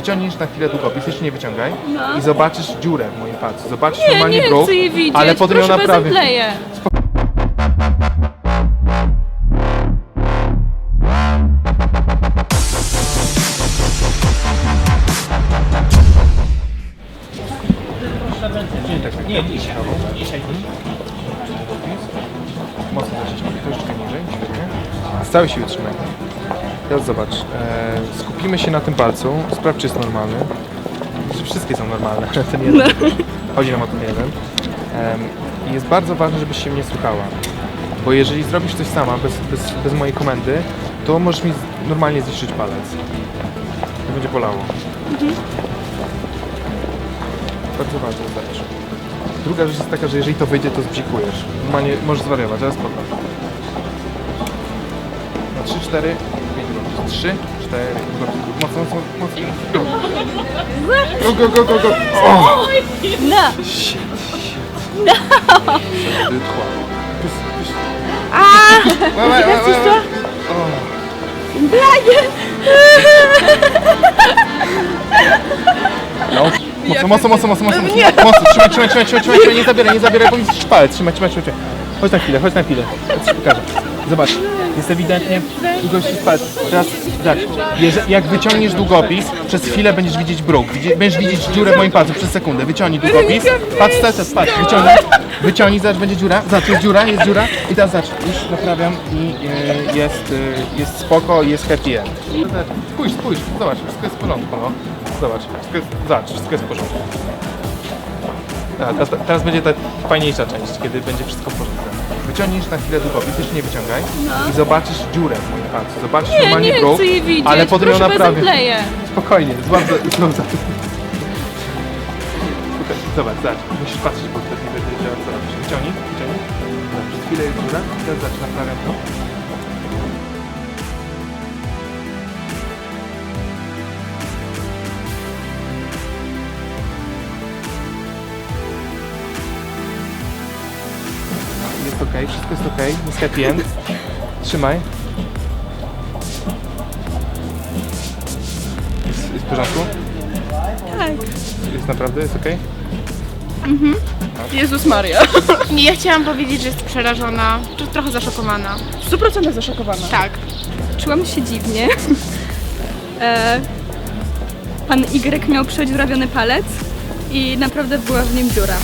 Wyciągniesz na chwilę długopis, jeszcze nie wyciągaj No. i zobaczysz dziurę w moim palcu. Zobaczysz Nie, normalnie nie bruk, chcę jej widzieć. ale potem ją naprawię. Nie, dzisiaj. Mocno zaciśnij, troszeczkę niżej, świetnie. Z całej siły trzymaj. Teraz zobacz, e, skupimy się na tym palcu, sprawdź czy jest normalny. Że wszystkie są normalne, ten jeden. Chodzi nam o ten jeden. Em, I jest bardzo ważne, żebyś się mnie słuchała. Bo jeżeli zrobisz coś sama, bez, bez, bez mojej komendy, to możesz mi z- normalnie zniszczyć palec. To będzie bolało. Bardzo ważne, zobacz. Druga rzecz jest taka, że jeżeli to wyjdzie, to zbzikujesz. Normalnie możesz zwariować, ale spoko. Na 3, 4, 5 minut. 3, 4, mocno, mocno, mocno. Go, go, go, go, go. O! No. Shit, shit. Wytchła. Pys, pys. Łe, łe, łe, łe, łe. O. No. Mocno, mocno, mocno, mocno, mocno, mocno, trzymaj, trzymaj, trzymaj, trzymaj, trzymaj, trzymaj, nie zabieraj, nie zabieraj, bo mi zniszczysz palec, trzymaj, trzymaj, trzymaj. Chodź na chwilę, chodź na chwilę, ja ci pokażę. Zobacz, jest ewidentnie długość palec. Teraz, tak, jeże- jak wyciągniesz długopis, przez chwilę będziesz widzieć bruk, Widzi- będziesz widzieć dziurę w moim palcu przez sekundę. Wyciągnij długopis, patrz, patrz, patrz, patrz, wyciągnij, wyciągnij, zobacz, będzie dziura, zobacz, jest dziura, jest dziura i teraz zobacz, już naprawiam i e, jest, e, jest spoko, jest happy end. Zobacz, Spójrz, spójrz, zobacz, wszystko jest w porządku, no. Zobacz, wszystko jest, zobacz, wszystko jest w porządku. A, teraz, teraz będzie ta fajniejsza część, kiedy będzie wszystko w porządku. Wyciągniesz na chwilę długopis, jeszcze nie wyciągaj i zobaczysz dziurę w moim palcu. Zobaczysz No. nie, normalnie nie bruk, chcę jej widzieć. ale potem ją Proszę bez naprawię. empleje. Spokojnie, złap za, złap za. Słuchaj, Zobacz, zobacz, musisz patrzeć, bo wtedy nie będzie wiedziała co robisz. Wyciągnij, wyciągnij. Przez chwilę jest dziura, teraz zobacz, naprawiam to. Ok, wszystko jest ok, jest happy end. Trzymaj. Jest, jest w porządku? Tak. Jest naprawdę, jest ok? Jezus Maria. Nie, ja chciałam powiedzieć, że jest przerażona, czy trochę zaszokowana. 100% zaszokowana. Tak. Czułam się dziwnie. E, pan Y miał przedziurawiony palec i naprawdę była w nim dziura.